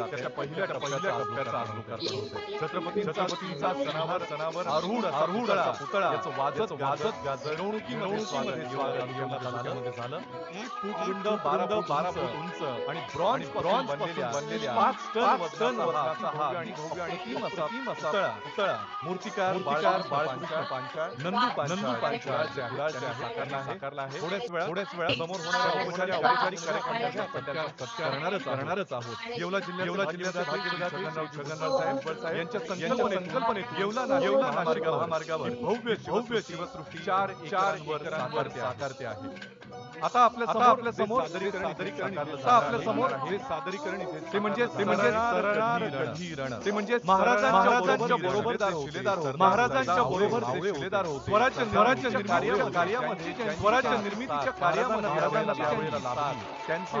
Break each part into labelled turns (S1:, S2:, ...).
S1: त्याच्या पहिल्या पहिल्या टप्प्याचा आज लोक करतात होते. छत्रपती छत्रपतींचा सणावर सणावर आरूढ आरूढ असा पुतळा. याचं वाजत वाजत गाजत मिरवणुकीमध्ये स्वागत योगामध्ये झालं. एक फूट रुंद बारा फूट बारा फूट उंच आणि ब्रॉन्झ ब्रॉन्झ बनलेल्या बनलेल्या पाच टन टन वजनाचा हा आणि भव्य आणि अप्रतिम असा पुतळा. पुतळा. मूर्तिकार मूर्तिकार बाळकृष्ण पांचाळ. नंदू नंदू पांचाळ. साकारला आहे. साकारला आहे. थोड्याच वेळा. थोड्याच वेळा समोर होणाऱ्या औपचारिक औपचारिक कार्यक्रमाचा सत्कार सत्कार करणारच करणारच आहोत. येवला जिल्ह्यात येवला जिल्ह्यात छगनराव छगनराव साहेब बळसाहेब यांच्या संकल्पनेत संकल्पनेत येवला ना येवला नाशिक महामार्गावर. भव्य भव्य शिवसृष्टी चार चार एकरांवर साकारते आहे. आता आपल्यासमोर आपल्यासमोर सादरीकरण सादरीकरण आता आपल्यासमोर हे सादरीकरण इथे ते म्हणजे ते म्हणजे सरणार गढीरण ते म्हणजे महाराजांच्या बरोबर शिलेदार होते. महाराजांच्या बरोबर ते शिलेदार होते. स्वराज्य स्वराज्य निर्मितीच्या कार्यामध्ये स्वराज्य निर्मितीच्या कार्यामध्ये महाराजांना त्यांचे?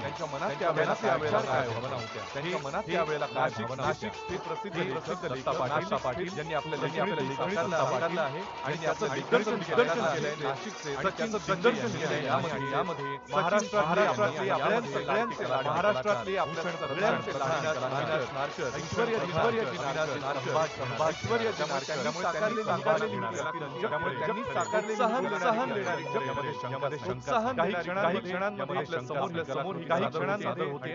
S1: त्यांच्या मनात त्यावेळेला काय भावना होत्या? त्यांच्या मनात त्यावेळेला काय भावना नाशिक हे प्रसिद्ध प्रसिद्ध दत्ता पाटील यांनी आपल्या त्यांनी आपल्या साकारलं आहे आणि त्याचं दिग्दर्शन केलंय नाशिकचे. सचिन दिग्दर्शन केलंय यामध्ये यामध्ये महाराष्ट्र महाराष्ट्रातले आपल्या सगळ्यांचे महाराष्ट्रातले आपल्या सगळ्यांचे नारकर ऐश्वर्य ऐश्वर्याची नारकर ऐश्वर्य त्यामुळे साकारले साकारलेली त्यांनी साकारले सहन सहन देणारी शंका काही क्षणांमध्ये समोर काही क्षणांमध्ये होते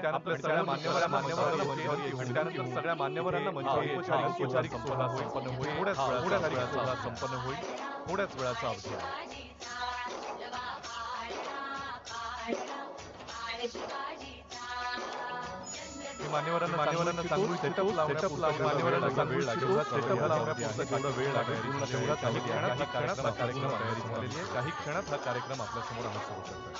S1: सगळ्या मान्यवरांना सगळ्या मान्यवरांना औपचारिक सोहळा संपन्न होईल. थोड्याच सोहळा संपन्न होईल. थोड्याच वेळाचा अवधी आहे. मान्यवरांना मान्यवरांना सांगू सेटअप सेटअप मान्यवरांना सांगू वेळ लागेल. सेटअप लावण्यापुरता जेवढा वेळ लागेल. पूर्ण तेवढा काही क्षणात हा कार्यक्रम झालेली आहे. काही क्षणात हा कार्यक्रम आपल्यासमोर आम्ही सुरू करतोय.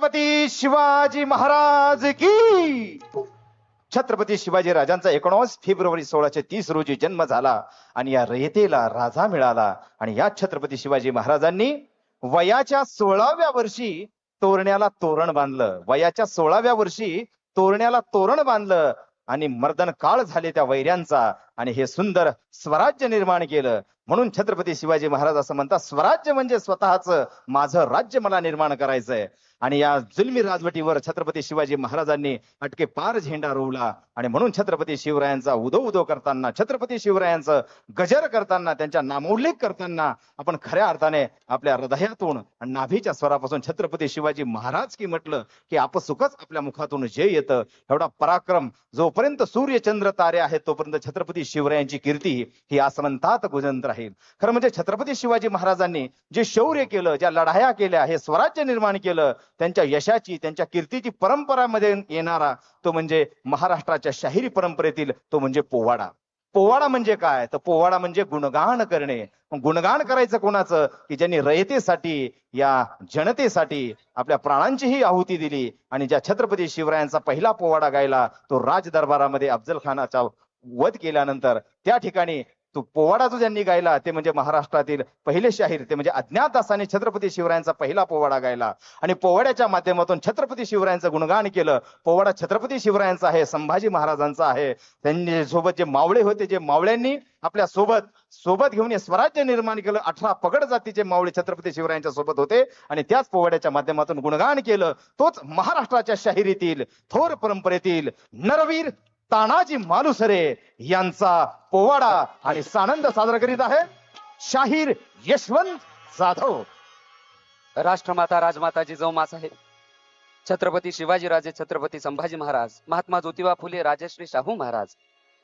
S2: छत्रपती शिवाजी महाराज की? छत्रपती शिवाजी राजांचा एकोणीस फेब्रुवारी सोळाशे तीस रोजी जन्म झाला आणि या रयतेला राजा मिळाला. आणि या छत्रपती शिवाजी महाराजांनी वयाच्या सोळाव्या वर्षी तोरण्याला तोरण बांधलं. वयाच्या सोळाव्या वर्षी तोरण्याला तोरण बांधलं. आणि मर्दन काळ झाले त्या वैऱ्यांचा. आणि हे सुंदर स्वराज्य निर्माण केलं. म्हणून छत्रपती शिवाजी महाराज असं म्हणतात स्वराज्य म्हणजे स्वतःच माझं राज्य मला निर्माण करायचंय. आणि या जुलमी राजवटीवर छत्रपती शिवाजी महाराजांनी अटके पार झेंडा रोवला. आणि म्हणून छत्रपती शिवरायांचा उदो उदो करताना छत्रपती शिवरायांचं गजर करताना त्यांच्या नामोल्लेख करताना आपण खऱ्या अर्थाने आपल्या हृदयातून आणि नाभीच्या स्वरापासून छत्रपती शिवाजी महाराज की म्हटलं की आपसुकच आपल्या मुखातून जे येतं एवढा पराक्रम जोपर्यंत सूर्य चंद्र तारे आहेत तोपर्यंत छत्रपती शिवरायांची कीर्ती ही आसमंतात गुजंत राहील. खरं म्हणजे छत्रपती शिवाजी महाराजांनी जे शौर्य केलं ज्या लढाया केल्या हे स्वराज्य निर्माण केलं त्यांच्या यशाची त्यांच्या कीर्तीची परंपरामध्ये येणारा तो म्हणजे महाराष्ट्राच्या शाहिरी परंपरेतील तो म्हणजे पोवाडा. पोवाडा म्हणजे काय? तर पोवाडा म्हणजे गुणगान करणे. गुणगान करायचं कोणाचं? की ज्यांनी रयतेसाठी या जनतेसाठी आपल्या प्राणांचीही आहुती दिली आणि ज्या छत्रपती शिवरायांचा पहिला पोवाडा गायला तो राज दरबारामध्ये अफजल खानाच्या वध केल्यानंतर त्या ठिकाणी तो पोवाडा जो ज्यांनी गायला ते म्हणजे महाराष्ट्रातील पहिले शाहीर ते म्हणजे अज्ञात असाने छत्रपती शिवरायांचा पहिला पोवाडा गायला. आणि पोवाड्याच्या माध्यमातून छत्रपती शिवरायांचं गुणगान केलं. पोवाडा छत्रपती शिवरायांचा आहे संभाजी महाराजांचा आहे. त्यांनी सोबत जे मावळे होते जे मावळ्यांनी आपल्यासोबत सोबत घेऊन हे स्वराज्य निर्माण केलं. अठरा पगड जातीचे मावळे छत्रपती शिवरायांच्या सोबत होते. आणि त्याच पोवाड्याच्या माध्यमातून गुणगान केलं. तोच महाराष्ट्राच्या शाहिरीतील थोर परंपरेतील नरवीर तानाजी मालुसरे यांचा पोवाडा आणि सानंद साजरा करीत आहे शाहीर यशवंत जाधव.
S3: राष्ट्रमाता राजमाता जिजाऊ मासाहेब छत्रपती शिवाजीराजे छत्रपती संभाजी महाराज महात्मा ज्योतिबा फुले राजश्री शाहू महाराज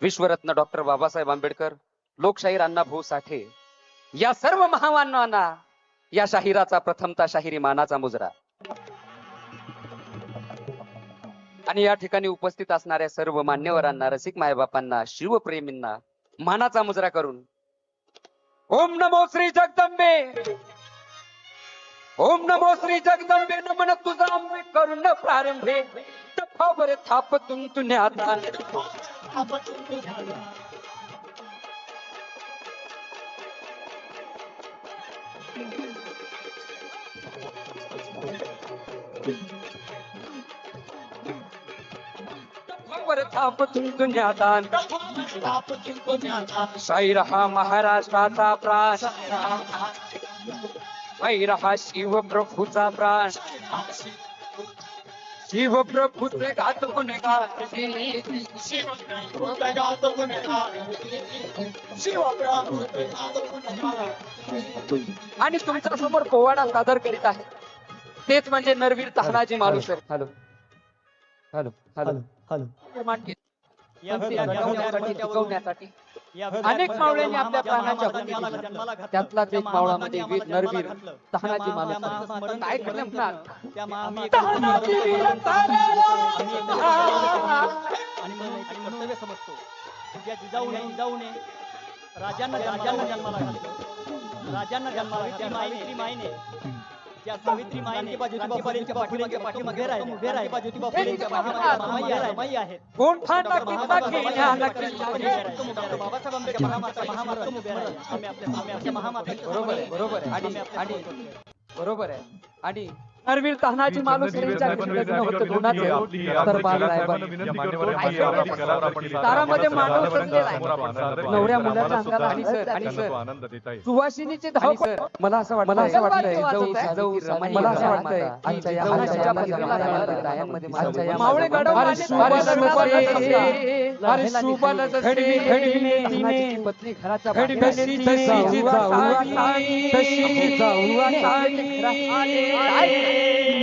S3: विश्वरत्न डॉक्टर बाबासाहेब आंबेडकर लोकशाहीर अण्णाभाऊ साठे या सर्व महामानवांना या शाहिराचा प्रथमता शाहिरी मानाचा मुजरा. आणि या ठिकाणी उपस्थित असणाऱ्या सर्व मान्यवरांना रसिक मायबापांना शिवप्रेमींना मानाचा मुजरा करून ओम नमो श्री जगदंबे. ओम नमो श्री जगदंबे. नमन तुझा अंबे करून प्रारंभे. तफावर थाप तुंतुण्यात वर थापतून दुनियादान शाहीर हा महाराष्ट्राचा प्राण। शाहीर हा शिवप्रभूचा प्राण। शिवप्रभूचे घात गुन्हेगार आणि तुमच्यासमोर पोवाडा सादर करीत आहे. तेच म्हणजे Narveer Tanaji Malusare hello. Hello hello.
S4: Hello
S3: टिकवण्यासाठी टिकवण्यासाठी अनेक मावळ्यांनी आपल्या प्राणाच्या. त्यातलाच एक मावळा म्हणजे वीर नरवीर तानाजी मालुसरे काय केलं ना तानाजी वीर तानाजी
S4: आणि म्हणून एक कर्तव्य समजतो ज्या जिजाऊने जिजाऊने राजांना राजांना जन्माला घातलं. राजांना जन्माला माईने त्या सावित्री माईने ज्योतिबा फुलेंच्या पाठीमागे पाठीमागे उभे राहिले उभे राहिले ज्योतिबा फुलेंच्या महामाई आहे माई आहेत
S3: कोण फाटा किंवा घेण्याला किल्ला
S4: बाबासाहेब आंबेडकर महामाता महामाता उभे राहिले आम्ही आपल्या आम्ही आपल्या महामाता
S3: बरोबर आहे बरोबर आहे आणि
S4: आम्ही आपल्या
S3: आणि
S4: सोबत
S3: बरोबर आहे आणि नरवीर तानाजी बाळराय तारामध्ये मांडव सजलेला आहे. नवऱ्या मुलाच्या अंगाला आणि सर आणि सर सुवासिनीचे धावपळ मला असं वाटतं मला असं वाटतंय मला असं वाटतंय आजच्या मावळे गडव अरे सुबल तिने पत्नी घराच्या तशी तशी जाऊ तशी जाऊ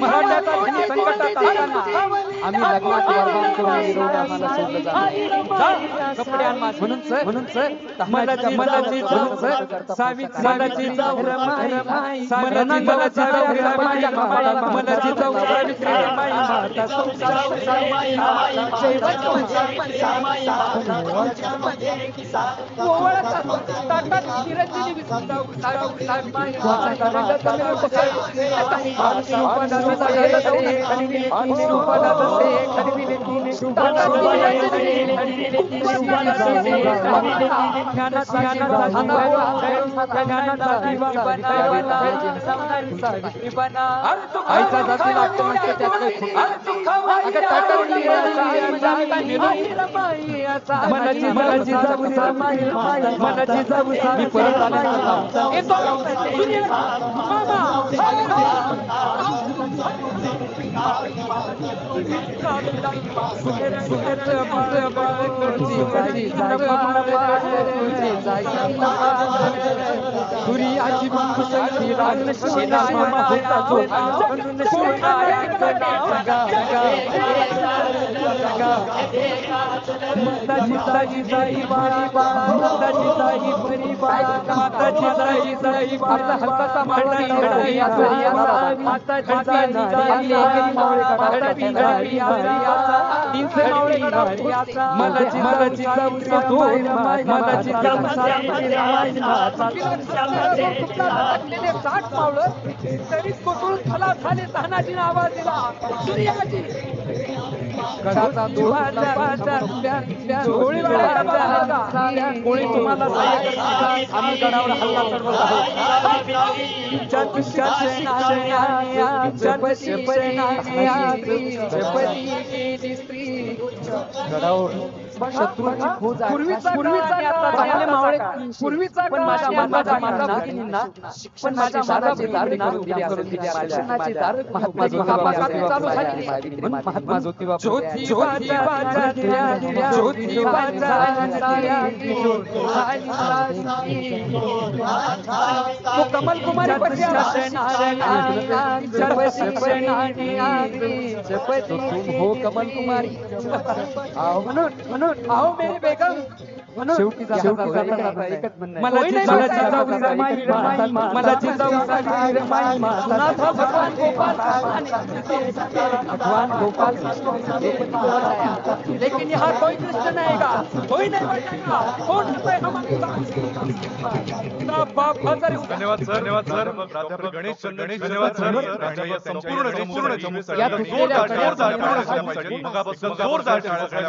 S3: मराठ्याचा धनी संकटात असताना आम्ही लग्नात वरदान करून निरोध आम्हाला सोडलं जात कपडे. म्हणून सर म्हणून सर मलाची मलाची म्हणून सर सावित्री मलाची जाऊ रमाई मलाची मलाची जाऊ रमाई माता मलाची जाऊ सावित्री रमाई माता आईचा जाती लागतो म्हणते त्यात काही खोटं नाही. अगं ताटात मनाची मनाची जाऊ सामाई मनाची जाऊ मी परत आले سڀي پيارا सूर्याची मुसळी रान शेला मामा होता जो म्हणून सोनाऱ्याचं माताची जाई जाई बाळा मांडा साठ मावळं तरी कोसळून फला झाले तानाजीने आवाज दिला सूर्याजी तुम्हाला आम्ही गडावर हल्ला चढवत आहोत गडावर शत्रूची खोज महात्मा ज्योतिबा कमल कुमारी हो कमल कुमारी म्हणून म्हणून आओ मेरी बेगम म्हणून शेवटी जाता एकच म्हणणं
S5: मला
S3: नाही
S5: जिजाऊ जिजाऊ. रमाई रमाई मला जिजाऊ रमाई रमाई
S3: नाथ भगवान गोपाल भगवान गोपाल लेकिन यहाँ कोई कृष्ण नहीं आएगा कोई नहीं बैठेगा कौन है हमारे साथ बाप हजार
S1: धन्यवाद सर. धन्यवाद सर. प्राध्यापक गणेश चंद्र गणेश धन्यवाद सर. संपूर्ण जोरदार जोरदार टाळ्या. मगापासून जोरदार टाळ्या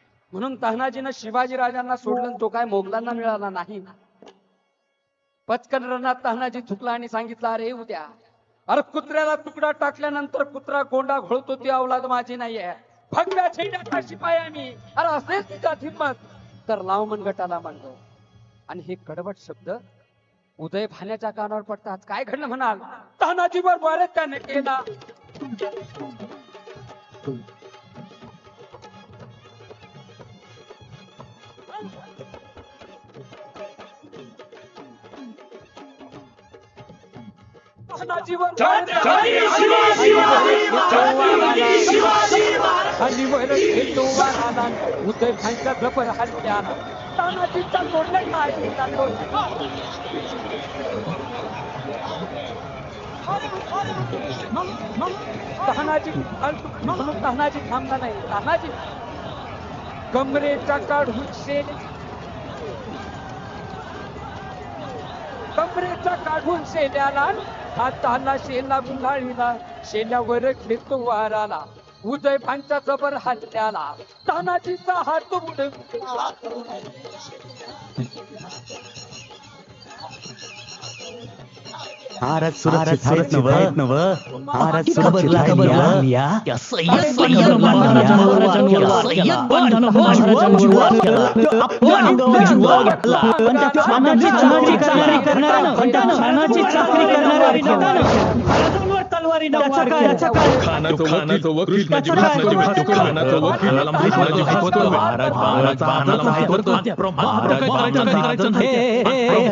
S3: म्हणून तहनाजीनं शिवाजी राजांना सोडलं तो काय मोगलांना मिळाला नाही. पचकन रणात तहनाजी चुकला आणि सांगितलं अरे उद्या अरे कुत्र्याला तुकडा टाकल्यानंतर कुत्रा गोंडा घोळतो ती अवलाद माझी नाहीये. भगव्या छेड्याचा शिपाय आम्ही अरे असेच तुझ्या हिंमत. तर लावमन गटाला म्हणतो आणि हे कडवट शब्द उदय भाण्याच्या कानावर पडतात काय घडलं म्हणाल? तानाजी बरोबर त्याने केला. तानाजी हल्लीवर खेळतो तानाजीचा तोडले काय तानाजी म्हणून तानाजी थांबला नाही तानाजी कमरेचा काढून शेल कमरेचा काढून शेल्याला हाताला शेला गुंडाळीला शेल्यावर घेतो वाराला. उदय भांचा जबर हल्ल्याला तानाजीचा हात उड
S5: महाराज सुरक्षित नव. या सय्यद सय्यद महाराजांवर तलवारी त्याचा हे हे हे हे हे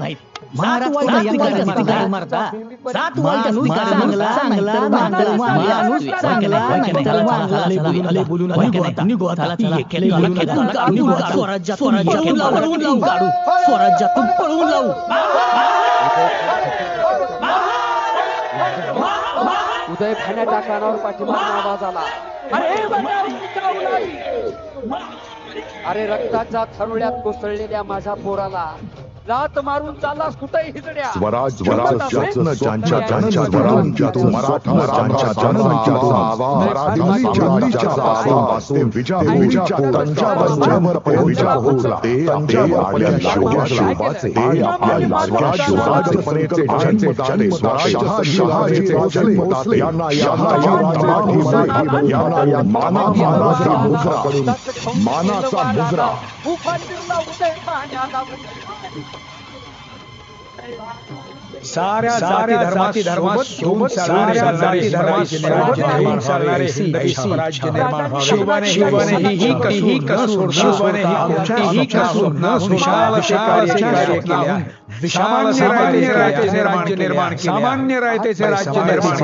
S5: हे स्वराज्यातून पळवून लावू
S3: उदय भाण्याच्या कानावर पाठीमागून आवाज आला. अरे रक्ताच्या थरुळ्यात कोसळलेल्या माझ्या पोराला लात मारून चालला कुठेही हिजड्या
S6: स्वराज मानाचा मुद्रा मानाचा मुद्रा
S3: उफांदिरला उदय भाण्याला
S7: साऱ्या जाती धर्माती धर्मासोबत साऱ्या जाती धर्मासोबत घेऊन चालणारे हिंदवी स्वराज्य निर्माण व्हावे. शिवाने शिवाने ही ही ही कसूर शिवाने ही कसूर न विशाल कार्य कार्य केल्या सामान्य रायतेचे राज्य निर्माण सामान्य रायतेचे राज्य निर्माण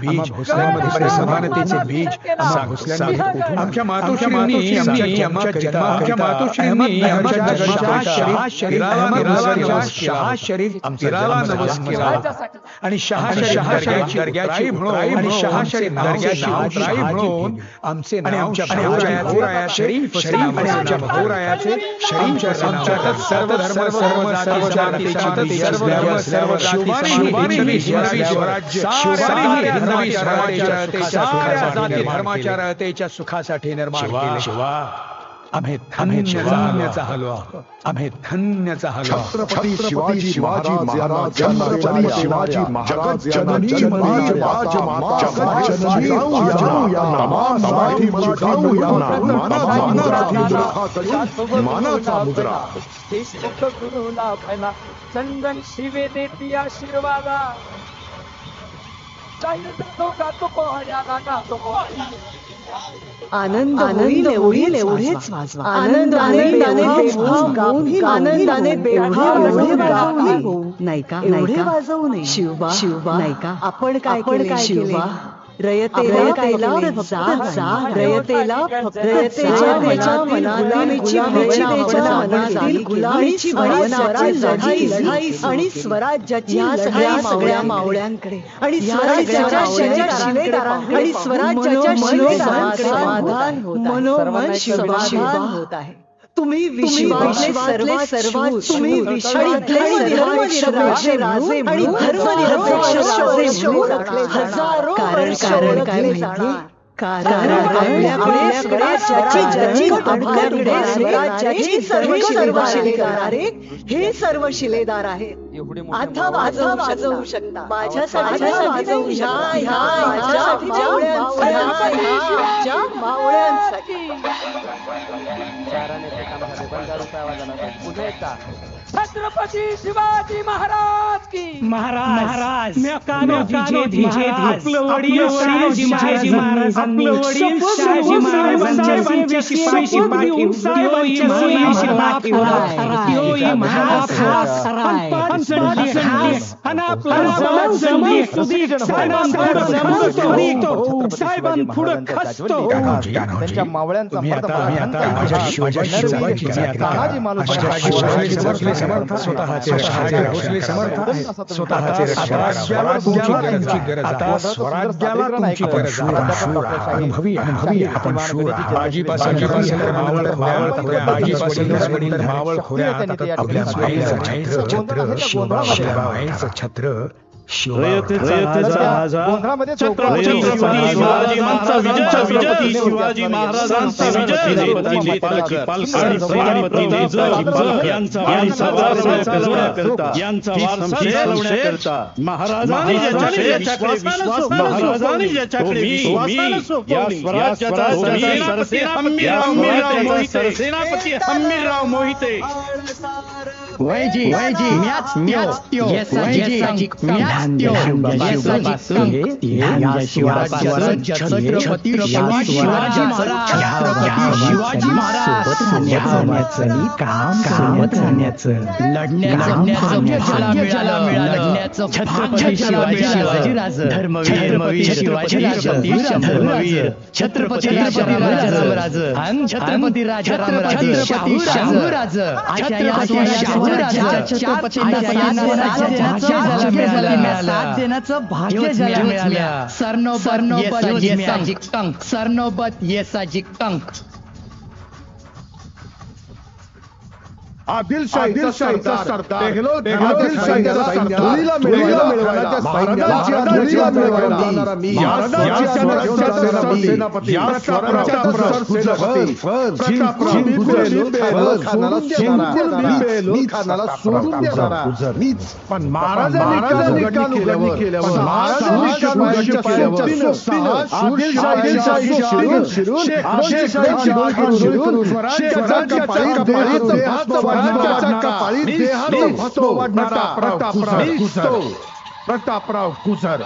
S7: बीज घुसल्यामध्ये समानतेचे बीज आमच्या मातोश्रींनी आमच्या मातोश्रींनी आमच्या शरीराला शरीर आमच्या नवस केला आणि शहा शहा शरीराची दर्ग्याची म्हणून आणि शहा शरीर दर्ग्याची उतराई म्हणून आमचे आणि आमच्या भाऊरायाचे शरीफ शरीफ आणि आमच्या भाऊरायाचे शरीफ आमच्यातच सर्व धर्म सर्व जाती धर्माच्या रयतेच्या सुखासाठी निर्माण केले. शिवा. आम्ही धन्य धन्याचा हलवा आम्ही धन्याचा हलवा
S6: छत्रपती शिवाजी महाराज छत्रपती शिवाजी महाराज जननी राज माता जगत जननी या नामासाठी जिजाऊ या मानाचा मुद्रा मुद्रा मानाचा मुद्रा
S3: चंदन शिवे देती आशीर्वादा
S8: आनंद आनंद होईल एवढेच वाजवा. आनंदाने आनंदाने आनंदाने नाही का नाही का? वाजवू नये. शिवबा शिवबा नाही का? आपण काय आपण काय शिवबा रयतेला आणि स्वराज्याची सगळ्या सगळ्या मावळ्यांकडे. आणि स्वराज्याच्या शिलेदारांकडे आणि स्वराज्याच्या शिलेदारांकडे समाधान होत आहे. तुम्ही विश्वातले सर्वात सर्वात तुम्ही हजारो कारण कारण काय हे सर्व शिलेदार आहेत. आता वाजव वाजवू शकता. वाजवू माझ्यासाठी मावळ्यांसाठी.
S3: छत्रपति शिवाजी महाराज की
S5: महाराज महाराज
S7: मैं
S2: खसतो मावळ्यांचा तानाजी मालुसरे
S7: समर्थ स्वतःचे समर्थ स्वतःचे स्वराज्याला तुमची गरज आता स्वराज्याला तुमची गरज अनुभवी अनुभवी आपण शूर आजीपासून मावळ खोऱ्या आजीपासून वडील मावळ खोऱ्या. आपल्या माईचं छत्र शिवबा छत्र
S2: गोंधळामध्ये
S9: छत्रपती शिवाजी महाराजांचा महाराजांनी ज्याच्याकडे सरसेनापती हम्मीराव मोहिते
S5: वैजी वैजी म्याच म्याच त्यो वैजी म्याच छत्रपती शिवाजी महाराज काम काम जाण्याचं लढण्याचं छत्रपती शिवाजी राज धर्मवीर शिवाजी राज धर्मवीर छत्रपती राजारामराज छत्रपती शाहू राज शाहू साथ देण्याचं भाग्य सरनोबत टंक सरनोबत येसाजिक टंक
S6: देणारा. मीच. पण महाराजांनी केल्यावर? कपाळी देहात भस्म वाढणारा प्रतापराव कुसर प्रतापराव कुसर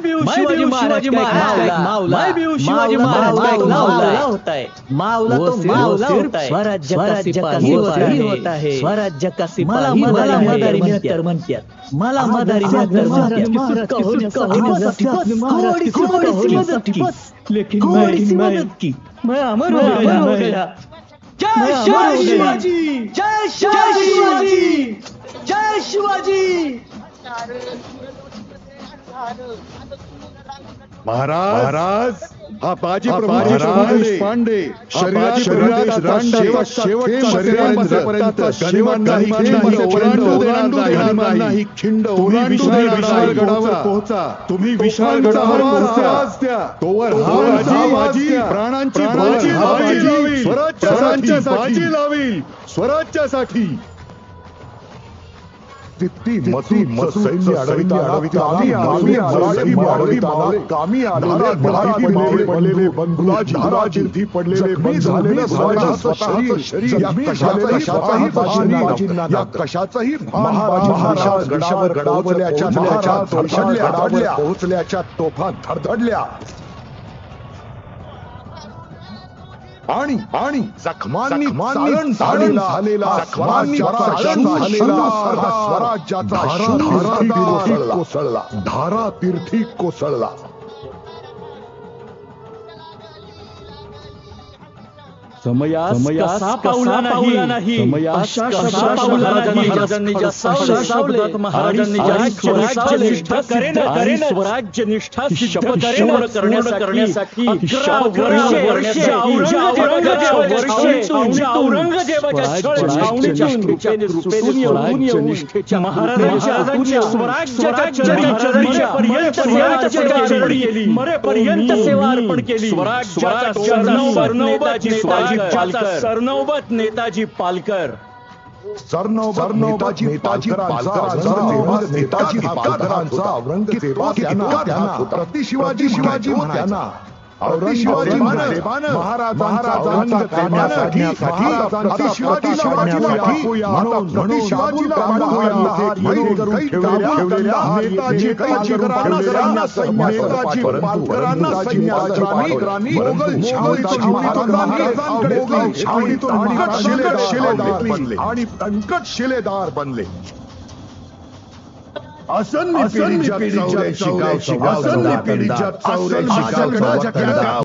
S5: मैं भी शिवाजी महाराज का एक मावला मैं भी शिवाजी महाराज का एक मावला होता है मावला तो मावला होता है स्वराज्य का सिपाही होता है स्वराज्य का सिपाही मला मदारी मेहतर म्हणतात मला मदारी म्हणतात लेकिन मैं मदद की मैं अमर हो गया जय शिवाजी जय शिवाजी जय शिवाजी
S6: महाराज महाराज हा बाजी प्रभू पांडे शरीरापर्यंत नाही खिंड विशाळ गडावर पोहोचा. तुम्ही विशाळ गडावर पोहोचा. तोवर बाजी प्राणांची बाजी लावील. स्वराज्यासाठी
S10: तित्ती मसूद सैन्य अडविताना कामी पडलेले बंधुराजी पडलेले झालेले कशाचाही गडावर गडावल्याच्या पोहोचल्याच्या तोफा धडधडल्या आणि आणि. जखमांनी चाळण झालेला स्वराज्याचा धारा कोसळला. धारा तीर्थी कोसळला.
S9: शपथ पूर्ण करण्यासाठी औरंगजेबाच्या महाराजांच्या स्वराज्याच्या मरेपर्यंत सेवा अर्पण केली स्वराज्याचा नेताजी स्वराज्याचा सरनौबत नेताजी पालकर.
S10: सरनौबत नेताजी नेताजी पालकर. नेताजी पालकरांचा औरंगजेबात त्यांना. प्रति शिवाजी शिवाजी त्यांना औरंगजेबानं महाराजांचा करण्यासाठी प्रति शिवाजीला वाचवण्यासाठी म्हणून प्रति शिवाजीला वाचवण्यासाठी नेताजी पालकरांना नेताजी पालकरांना सैन्यास्त्रांनी मोगल छावणीतून शिलेदार